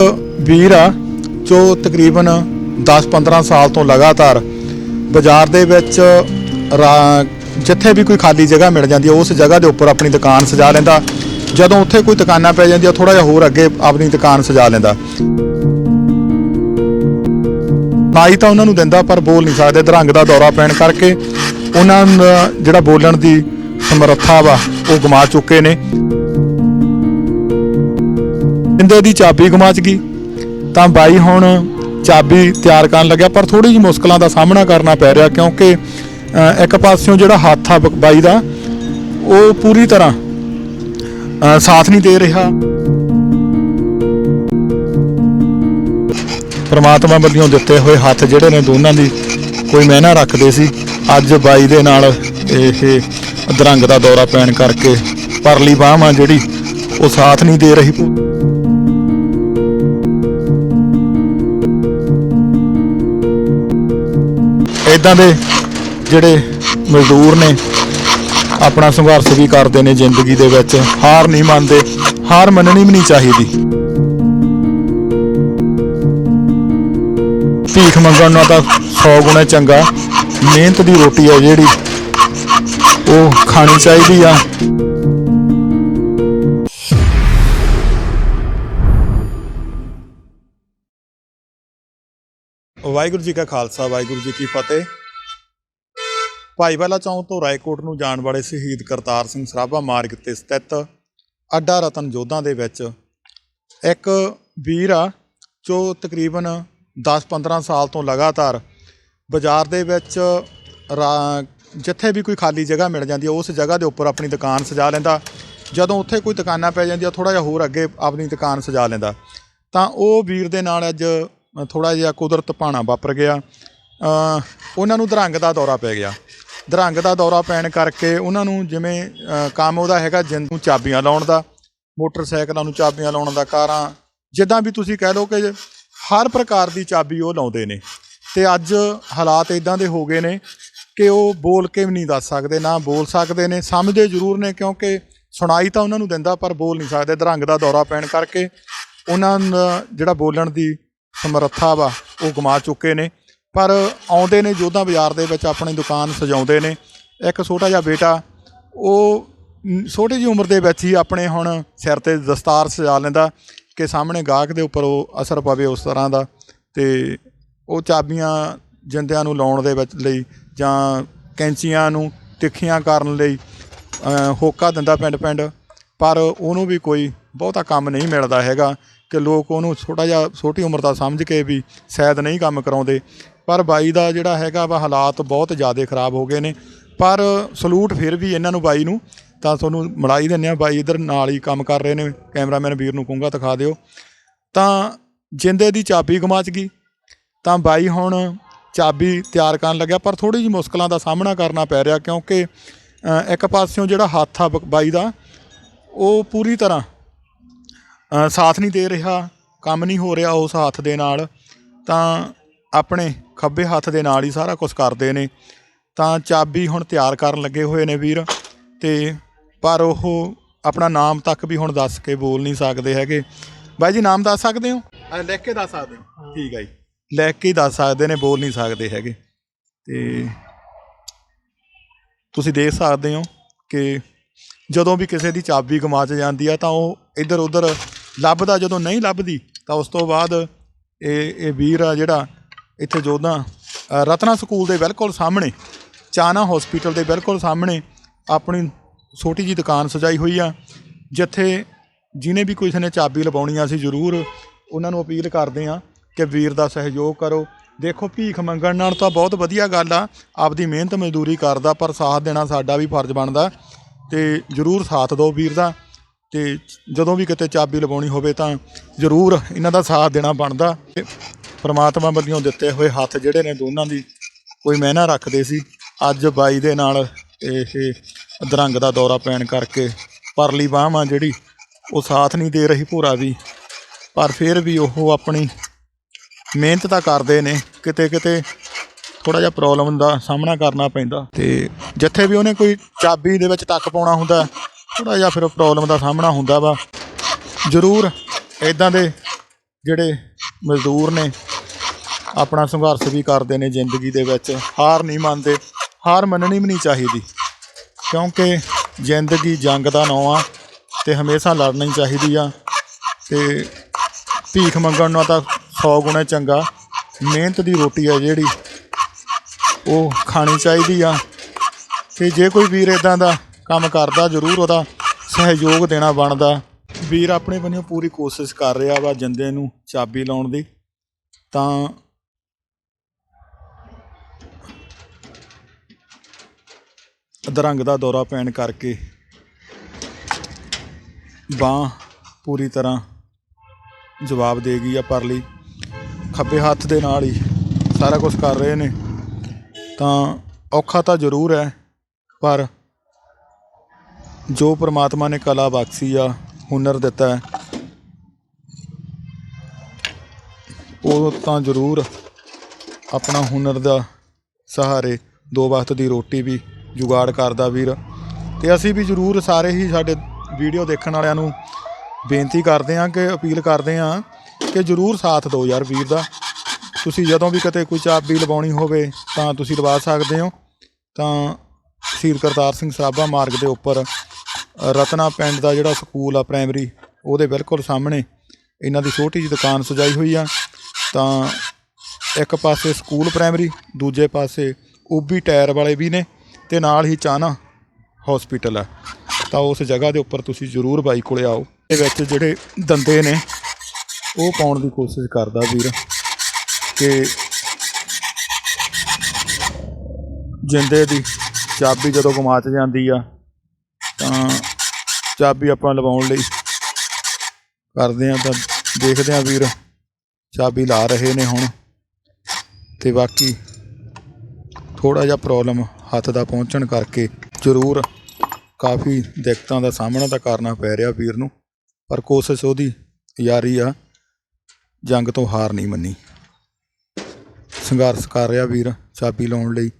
ਵੀਰ ਆ, ਜੋ ਤਕਰੀਬਨ 10-15 ਸਾਲ ਤੋਂ ਲਗਾਤਾਰ ਬਾਜ਼ਾਰ ਦੇ ਵਿੱਚ ਜਿੱਥੇ ਵੀ ਕੋਈ ਖਾਲੀ ਜਗ੍ਹਾ ਮਿਲ ਜਾਂਦੀ ਹੈ ਉਸ ਜਗ੍ਹਾ ਦੇ ਉੱਪਰ ਆਪਣੀ ਦੁਕਾਨ ਸਜਾ ਲੈਂਦਾ। ਜਦੋਂ ਉੱਥੇ ਕੋਈ ਦੁਕਾਨਾਂ ਪੈ ਜਾਂਦੀਆਂ ਥੋੜਾ ਜਿਹਾ ਹੋਰ ਅੱਗੇ ਆਪਣੀ ਦੁਕਾਨ ਸਜਾ ਲੈਂਦਾ। ਨਾਈ ਤਾਂ ਉਹਨਾਂ ਨੂੰ ਦਿੰਦਾ, ਪਰ ਬੋਲ ਨਹੀਂ ਸਕਦੇ। ਦਰੰਗ ਦਾ ਦੌਰਾ ਪੈਣ ਕਰਕੇ ਉਹਨਾਂ ਜਿਹੜਾ ਬੋਲਣ ਦੀ ਸਮਰੱਥਾ ਵਾ, ਉਹ ਗਮਾ ਚੁੱਕੇ ਨੇ। ਕਹਿੰਦੇ ਦੀ ਚਾਬੀ ਗਮਾ ਗਈ। ਤਾਂ ਬਾਈ ਹੁਣ ਚਾਬੀ ਤਿਆਰ ਕਰਨ ਲੱਗਿਆ, ਪਰ ਥੋੜੀ ਜਿਹੀ ਮੁਸ਼ਕਲਾਂ ਦਾ ਸਾਹਮਣਾ ਕਰਨਾ ਪੈ ਰਿਹਾ, ਕਿਉਂਕਿ ਇੱਕ ਪਾਸਿਓਂ ਜਿਹੜਾ ਹੱਥ ਆ ਬਾਈ ਦਾ, ਉਹ ਪੂਰੀ ਤਰ੍ਹਾਂ ਸਾਥ ਨਹੀਂ ਦੇ ਰਿਹਾ। ਪਰਮਾਤਮਾ ਵੱਲੋਂ ਦਿੱਤੇ ਹੋਏ ਹੱਥ ਜਿਹੜੇ ਨੇ ਦੋਨਾਂ ਦੀ ਕੋਈ ਮਹਿਨਾ ਰੱਖਦੇ ਸੀ। ਅੱਜ ਬਾਈ ਦੇ ਨਾਲ ਇਹ ਦਰੰਗ ਦਾ ਦੌਰਾ ਪੈਣ ਕਰਕੇ ਪਰਲੀ ਬਾਹ ਆ ਜਿਹੜੀ, ਉਹ ਸਾਥ ਨਹੀਂ ਦੇ ਰਹੀ। ਇਦਾਂ ਦੇ ਜਿਹੜੇ ਮਜ਼ਦੂਰ ਨੇ, ਆਪਣਾ ਸੰਘਰਸ਼ ਵੀ ਕਰਦੇ ਨੇ ਜ਼ਿੰਦਗੀ ਦੇ ਵਿੱਚ। ਹਾਰ ਨਹੀਂ ਮੰਨਦੇ, ਹਾਰ ਮੰਨਣੀ ਵੀ ਨਹੀਂ ਚਾਹੀਦੀ। ਭੀਖ ਮੰਗਣ ਨਾਲ ਤਾਂ 100 ਗੁਣਾ ਚੰਗਾ। ਮਿਹਨਤ ਦੀ ਰੋਟੀ ਹੈ ਜਿਹੜੀ, ਉਹ ਖਾਣੀ ਚਾਹੀਦੀ ਆ। ਵਾਹਿਗੁਰੂ ਜੀ ਕਾ ਖਾਲਸਾ, ਵਾਹਿਗੁਰੂ ਜੀ ਕੀ ਫਤਿਹ। ਭਾਈਵਾਲਾ ਚੌਂਕ ਤੋਂ ਰਾਏਕੋਟ ਨੂੰ ਜਾਣ ਵਾਲੇ ਸ਼ਹੀਦ ਕਰਤਾਰ ਸਿੰਘ ਸਰਾਭਾ ਮਾਰਗ ਤੇ ਸਥਿਤ ਅੱਡਾ ਰਤਨ ਜੋਧਾਂ ਦੇ ਵਿੱਚ ਇੱਕ ਵੀਰ ਆ, ਜੋ ਤਕਰੀਬਨ 10-15 ਸਾਲ ਤੋਂ ਲਗਾਤਾਰ ਬਾਜ਼ਾਰ ਦੇ ਵਿੱਚ ਰਾ- ਜਿੱਥੇ ਵੀ ਕੋਈ ਖਾਲੀ ਜਗ੍ਹਾ ਮਿਲ ਜਾਂਦੀ ਹੈ ਉਸ ਜਗ੍ਹਾ ਦੇ ਉੱਪਰ ਆਪਣੀ ਦੁਕਾਨ ਸਜਾ ਲੈਂਦਾ। ਜਦੋਂ ਉੱਥੇ ਕੋਈ ਦੁਕਾਨਾਂ ਪੈ ਜਾਂਦੀਆਂ ਥੋੜਾ ਜਿਹਾ ਹੋਰ ਅੱਗੇ ਆਪਣੀ ਦੁਕਾਨ ਸਜਾ ਲੈਂਦਾ। ਤਾਂ ਉਹ ਵੀਰ ਦੇ ਨਾਲ ਅੱਜ ਥੋੜਾ ਜਿਹਾ ਕੁਦਰਤ ਭਾਣਾ ਵਾਪਰ ਗਿਆ। ਉਹਨਾਂ ਨੂੰ ਦਰੰਗ ਦਾ ਦੌਰਾ ਪੈ ਗਿਆ। ਦਰੰਗ ਦਾ ਦੌਰਾ ਪੈਣ ਕਰਕੇ ਉਹਨਾਂ ਨੂੰ ਜਿਵੇਂ ਕੰਮ ਉਹਦਾ ਹੈਗਾ ਜਿੰਦ ਨੂੰ ਚਾਬੀਆਂ ਲਾਉਣ ਦਾ, ਮੋਟਰਸਾਈਕਲਾਂ ਨੂੰ ਚਾਬੀਆਂ ਲਾਉਣ ਦਾ, ਕਾਰਾਂ, ਜਿੱਦਾਂ ਵੀ ਤੁਸੀਂ ਕਹਿ ਲਓ ਕਿ ਹਰ ਪ੍ਰਕਾਰ ਦੀ ਚਾਬੀ ਉਹ ਲਾਉਂਦੇ ਨੇ। ਤੇ ਅੱਜ ਹਾਲਾਤ ਇਦਾਂ ਦੇ ਹੋ ਗਏ ਨੇ ਕਿ ਉਹ ਬੋਲ ਕੇ ਵੀ ਨਹੀਂ ਦੱਸ ਸਕਦੇ, ਨਾ ਬੋਲ ਸਕਦੇ ਨੇ। ਸਮਝਦੇ ਜ਼ਰੂਰ ਨੇ ਕਿਉਂਕਿ ਸੁਣਾਈ ਤਾਂ ਉਹਨਾਂ ਨੂੰ ਦਿੰਦਾ ਪਰ ਬੋਲ ਨਹੀਂ ਸਕਦੇ। ਦਰੰਗ ਦਾ ਦੌਰਾ ਪੈਣ ਕਰਕੇ ਉਹਨਾਂ ਜਿਹੜਾ ਬੋਲਣ ਦੀ ਸਮਰੱਥਾ ਵਾ, ਉਹ ਗਮਾ ਚੁੱਕੇ ਨੇ। ਪਰ ਆਉਂਦੇ ਨੇ ਜੋਧਾ ਬਾਜ਼ਾਰ ਦੇ ਵਿੱਚ, ਆਪਣੀ ਦੁਕਾਨ ਸਜਾਉਂਦੇ ਨੇ। ਇੱਕ ਛੋਟਾ ਜਿਹਾ ਬੇਟਾ, ਉਹ ਛੋਟੀ ਜਿਹੀ ਉਮਰ ਦੇ ਵਿੱਚ ਹੀ ਆਪਣੇ ਹੁਣ ਸਿਰ ਤੇ ਦਸਤਾਰ ਸਜਾ ਲੈਂਦਾ ਕਿ ਸਾਹਮਣੇ ਗਾਹਕ ਦੇ ਉੱਪਰ ਉਹ ਅਸਰ ਪਵੇ ਉਸ ਤਰ੍ਹਾਂ ਦਾ। ਤੇ ਉਹ ਚਾਬੀਆਂ ਜਿੰਦਿਆਂ ਨੂੰ ਲਾਉਣ ਦੇ ਵਿੱਚ ਲਈ ਜਾਂ ਕੈਂਚੀਆਂ ਨੂੰ ਤਿੱਖੀਆਂ ਕਰਨ ਲਈ ਹੋਕਾ ਦਿੰਦਾ ਪਿੰਡ ਪਿੰਡ ਪਰ ਉਹਨੂੰ ਵੀ ਕੋਈ ਬਹੁਤਾ ਕੰਮ ਨਹੀਂ ਮਿਲਦਾ ਹੈਗਾ। ਕਿ ਲੋਕ ਉਹਨੂੰ ਛੋਟਾ ਜਿਹਾ ਛੋਟੀ ਉਮਰ ਦਾ ਸਮਝ ਕੇ ਵੀ ਸ਼ਾਇਦ ਨਹੀਂ ਕੰਮ ਕਰਾਉਂਦੇ। ਪਰ ਬਾਈ ਦਾ ਜਿਹੜਾ ਹੈਗਾ ਵਾ ਹਾਲਾਤ ਬਹੁਤ ਜ਼ਿਆਦਾ ਖਰਾਬ ਹੋ ਗਏ ਨੇ। ਪਰ ਸਲੂਟ ਫਿਰ ਵੀ ਇਹਨਾਂ ਨੂੰ ਬਾਈ ਨੂੰ। ਤਾਂ ਤੁਹਾਨੂੰ ਮਲਾਈ ਦਿੰਦੇ ਆ ਬਾਈ ਇਧਰ ਨਾਲ ਹੀ ਕੰਮ ਕਰ ਰਹੇ ਨੇ। ਕੈਮਰਾਮੈਨ ਵੀਰ ਨੂੰ ਕਹੂੰਗਾ ਦਿਖਾ ਦਿਓ। ਤਾਂ ਜਿੰਦੇ ਦੀ ਚਾਬੀ ਗਮਾ ਗਈ। ਤਾਂ ਬਾਈ ਹੁਣ ਚਾਬੀ ਤਿਆਰ ਕਰਨ ਲੱਗਿਆ। ਪਰ ਥੋੜੀ ਜਿਹੀ ਮੁਸ਼ਕਲਾਂ ਦਾ ਸਾਹਮਣਾ ਕਰਨਾ ਪੈ ਰਿਹਾ। ਕਿਉਂਕਿ ਇੱਕ ਪਾਸਿਓਂ ਜਿਹੜਾ ਹੱਥ ਆ ਬ- ਬਾਈ ਦਾ, ਉਹ ਪੂਰੀ ਤਰ੍ਹਾਂ ਸਾਥ ਨਹੀਂ ਦੇ ਰਿਹਾ ਕੰਮ ਨਹੀਂ ਹੋ ਰਿਹਾ ਉਸ ਹੱਥ ਦੇ ਨਾਲ ਤਾਂ ਆਪਣੇ ਖੱਬੇ ਹੱਥ ਦੇ ਨਾਲ ਹੀ ਸਾਰਾ ਕੁਝ ਕਰਦੇ ਨੇ। ਤਾਂ ਚਾਬੀ ਹੁਣ ਤਿਆਰ ਕਰਨ ਲੱਗੇ ਹੋਏ ਨੇ ਵੀਰ ਤੇ ਪਰ ਉਹ ਆਪਣਾ ਨਾਮ ਤੱਕ ਵੀ ਹੁਣ ਦੱਸ ਕੇ ਬੋਲ ਨਹੀਂ ਸਕਦੇ ਹੈਗੇ। ਬਾਈ ਜੀ ਨਾਮ ਦੱਸ ਸਕਦੇ ਹੋ? ਅ, ਲਿਖ ਕੇ ਦੱਸ ਸਕਦੇ ਹੋ। ਠੀਕ ਹੈ ਜੀ। ਲਿਖ ਕੇ ਹੀ ਦੱਸ ਸਕਦੇ ਨੇ ਬੋਲ ਨਹੀਂ ਸਕਦੇ ਹੈਗੇ। ਤੇ ਤੁਸੀਂ ਦੇਖ ਸਕਦੇ ਹੋ ਕਿ ਜਦੋਂ ਵੀ ਕਿਸੇ ਦੀ ਚਾਬੀ ਗਮਾਚ ਜਾਂਦੀ ਆ ਤਾਂ ਉਹ ਇੱਧਰ ਉੱਧਰ ਲੱਭਦਾ ਜਦੋਂ ਨਹੀਂ ਲੱਭਦੀ, ਤਾਂ ਉਸ ਤੋਂ ਬਾਅਦ ਇਹ ਇਹ ਵੀਰ ਆ ਜਿਹੜਾ ਇੱਥੇ ਜੋਧਾ ਰਤਨਾ ਸਕੂਲ ਦੇ ਬਿਲਕੁਲ ਸਾਹਮਣੇ, ਚਾਨਾ ਹਸਪੀਟਲ ਦੇ ਬਿਲਕੁਲ ਸਾਹਮਣੇ ਆਪਣੀ ਛੋਟੀ ਜੀ ਦੁਕਾਨ ਸਜਾਈ ਹੋਈ ਆ, ਜਿੱਥੇ ਜਿਹਨੇ ਵੀ ਕਿਸੇ ਨੇ ਚਾਬੀ ਲਵਾਉਣੀ ਆ ਅਸੀਂ ਜ਼ਰੂਰ, ਉਹਨਾਂ ਨੂੰ ਅਪੀਲ ਕਰਦੇ ਆ ਕਿ ਵੀਰ ਦਾ ਸਹਿਯੋਗ ਕਰੋ। ਦੇਖੋ, ਭੀਖ ਮੰਗਣ ਨਾਲ ਤਾਂ ਬਹੁਤ ਵਧੀਆ ਗੱਲ ਆ, ਆਪਦੀ ਮਿਹਨਤ ਮਜ਼ਦੂਰੀ ਕਰਦਾ, ਪਰ ਸਾਥ ਦੇਣਾ ਸਾਡਾ ਵੀ ਫਰਜ਼ ਬਣਦਾ, ਤੇ ਜ਼ਰੂਰ ਸਾਥ ਦਿਓ ਵੀਰ ਦਾ। ਤੇ ਜਦੋਂ ਵੀ ਕਿਤੇ ਚਾਬੀ ਲਵਾਉਣੀ ਹੋਵੇ ਤਾਂ ਜ਼ਰੂਰ ਇਹਨਾਂ ਦਾ ਸਾਥ ਦੇਣਾ ਬਣਦਾ। ਤੇ ਪ੍ਰਮਾਤਮਾ ਵੱਲੋਂ ਦਿੱਤੇ ਹੋਏ ਹੱਥ ਜਿਹੜੇ ਨੇ ਦੋਨਾਂ ਦੀ ਕੋਈ ਮਹਿਨਾ ਰੱਖਦੇ ਸੀ। ਅੱਜ ਬਾਈ ਦੇ ਨਾਲ ਇਹ ਦਰੰਗ ਦਾ ਦੌਰਾ ਪੈਣ ਕਰਕੇ ਪਰਲੀ ਬਾਹ ਆ ਜਿਹੜੀ, ਉਹ ਸਾਥ ਨਹੀਂ ਦੇ ਰਹੀ ਭੋਰਾ ਵੀ। ਪਰ ਫਿਰ ਵੀ ਉਹ ਆਪਣੀ ਮਿਹਨਤ ਤਾਂ ਕਰਦੇ ਨੇ ਕਿਤੇ ਕਿਤੇ ਥੋੜਾ ਜਿਹਾ ਪ੍ਰੋਬਲਮ ਦਾ ਸਾਹਮਣਾ ਕਰਨਾ ਪੈਂਦਾ। ਤੇ ਜਿੱਥੇ ਵੀ ਉਹਨੇ ਕੋਈ ਚਾਬੀ ਦੇ ਵਿੱਚ ਟੱਕ ਪਾਉਣਾ ਹੁੰਦਾ ਥੋੜਾ ਜਿਹਾ ਫਿਰ ਪ੍ਰੋਬਲਮ ਦਾ ਸਾਹਮਣਾ ਹੁੰਦਾ ਵਾ। ਜ਼ਰੂਰ ਇਦਾਂ ਦੇ ਜਿਹੜੇ ਮਜ਼ਦੂਰ ਨੇ, ਆਪਣਾ ਸੰਘਰਸ਼ ਵੀ ਕਰਦੇ ਨੇ ਜ਼ਿੰਦਗੀ ਦੇ ਵਿੱਚ। ਹਾਰ ਨਹੀਂ ਮੰਨਦੇ, ਹਾਰ ਮੰਨਣੀ ਵੀ ਨਹੀਂ ਚਾਹੀਦੀ। ਕਿਉਂਕਿ ਜ਼ਿੰਦਗੀ ਜੰਗ ਦਾ ਨਾਂ ਆ ਤੇ ਹਮੇਸ਼ਾ ਲੜਨੀ ਚਾਹੀਦੀ ਆ। ਤੇ ਭੀਖ ਮੰਗਣ ਨਾਲ ਤਾਂ 100 ਗੁਣਾ ਚੰਗਾ। ਮਿਹਨਤ ਦੀ ਰੋਟੀ ਆ ਜਿਹੜੀ, ਉਹ ਖਾਣੀ ਚਾਹੀਦੀ ਆ। ਤੇ ਜੇ ਕੋਈ ਵੀਰ ਇਦਾਂ ਦਾ ਕੰਮ ਕਰਦਾ ਜ਼ਰੂਰ ਉਹਦਾ ਸਹਿਯੋਗ ਦੇਣਾ ਬਣਦਾ। ਵੀਰ ਆਪਣੇ ਵੱਲੋਂ ਪੂਰੀ ਕੋਸ਼ਿਸ਼ ਕਰ ਰਿਹਾ ਵਾ ਜਿੰਦੇ ਨੂੰ ਚਾਬੀ ਲਾਉਣ ਦੀ। ਤਾਂ ਅਧਰੰਗ ਦਾ ਦੌਰਾ ਪੈਣ ਕਰਕੇ ਬਾਹ ਪੂਰੀ ਤਰ੍ਹਾਂ ਜਵਾਬ ਦੇ ਗਈ ਆ ਪਰਲੀ। ਖੱਬੇ ਹੱਥ ਦੇ ਨਾਲ ਹੀ ਸਾਰਾ ਕੁਝ ਕਰ ਰਹੇ ਨੇ। ਤਾਂ ਔਖਾ ਤਾਂ ਜ਼ਰੂਰ ਹੈ, ਪਰ ਜੋ ਪ੍ਰਮਾਤਮਾ ਨੇ ਕਲਾ ਬਖਸ਼ੀ ਆ, ਹੁਨਰ ਦਿੱਤਾ ਹੈ, ਉਹ ਤਾਂ ਜ਼ਰੂਰ ਆਪਣਾ ਹੁਨਰ ਦਾ ਸਹਾਰੇ ਦੋ ਵਕਤ ਦੀ ਰੋਟੀ ਵੀ ਜੁਗਾੜ ਕਰਦਾ ਵੀਰ। ਤੇ ਅਸੀਂ ਵੀ ਜ਼ਰੂਰ ਸਾਰੇ ਹੀ ਸਾਡੇ ਵੀਡੀਓ ਦੇਖਣ ਵਾਲਿਆਂ ਨੂੰ ਬੇਨਤੀ ਕਰਦੇ ਹਾਂ ਕਿ ਅਪੀਲ ਕਰਦੇ ਹਾਂ ਕਿ ਜ਼ਰੂਰ ਸਾਥ ਦਿਓ ਯਾਰ ਵੀਰ ਦਾ। ਤੁਸੀਂ ਜਦੋਂ ਵੀ ਕਿਤੇ ਕੋਈ ਚਾਬੀ ਲਵਾਉਣੀ ਹੋਵੇ ਤਾਂ ਤੁਸੀਂ ਲਵਾ ਸਕਦੇ ਹੋ। ਤਾਂ ਸ਼ਹੀਦ ਕਰਤਾਰ ਸਿੰਘ ਸਰਾਭਾ ਮਾਰਗ ਦੇ ਉੱਪਰ ਰਤਨਾ ਪਿੰਡ ਦਾ ਜਿਹੜਾ ਸਕੂਲ ਆ ਪ੍ਰਾਇਮਰੀ ਉਹਦੇ ਬਿਲਕੁਲ ਸਾਹਮਣੇ ਇਹਨਾਂ ਦੀ ਛੋਟੀ ਜਿਹੀ ਦੁਕਾਨ ਸਜਾਈ ਹੋਈ ਆ। ਤਾਂ ਇੱਕ ਪਾਸੇ ਸਕੂਲ ਪ੍ਰਾਇਮਰੀ ਦੂਜੇ ਪਾਸੇ ਓਬੀ ਟਾਇਰ ਵਾਲੇ ਵੀ ਨੇ ਤੇ ਨਾਲ ਹੀ ਚਾਨਾ ਹਸਪੀਟਲ ਆ। ਤਾਂ ਉਸ ਜਗ੍ਹਾ ਦੇ ਉੱਪਰ ਤੁਸੀਂ ਜ਼ਰੂਰ ਬਾਈ ਕੋਲੇ ਆਓ। ਇਹ ਵਿੱਚ ਜਿਹੜੇ ਦੰਦੇ ਨੇ, ਉਹ ਪਾਉਣ ਦੀ ਕੋਸ਼ਿਸ਼ ਕਰਦਾ ਵੀਰ ਕਿ ਜਿੰਦੇ ਦੀ ਚਾਬੀ ਜਦੋਂ ਗੁਮਾਚ ਜਾਂਦੀ ਆ ਤਾਂ ਚਾਬੀ ਆਪਾਂ ਲਵਾਉਣ ਲਈ ਕਰਦੇ ਆ ਤਾਂ ਦੇਖਦੇ ਆ ਵੀਰ ਚਾਬੀ ਲਾ ਰਹੇ ਨੇ ਹੁਣ ਤੇ ਬਾਕੀ ਥੋੜਾ ਜਿਹਾ ਪ੍ਰੋਬਲਮ ਹੱਥ ਦਾ ਪਹੁੰਚਣ ਕਰਕੇ ਜ਼ਰੂਰ ਕਾਫੀ ਦਿੱਕਤਾਂ ਦਾ ਸਾਹਮਣਾ ਤਾਂ ਕਰਨਾ ਪੈ ਰਿਹਾ ਵੀਰ ਨੂੰ, ਪਰ ਕੋਸ਼ਿਸ਼ ਉਹਦੀ ਯਾਰੀ ਆ, ਜੰਗ ਤੋਂ ਹਾਰ ਨਹੀਂ ਮੰਨੀ। ਸੰਘਰਸ਼ ਕਰ ਰਿਹਾ ਵੀਰ ਚਾਬੀ ਲਾਉਣ ਲਈ।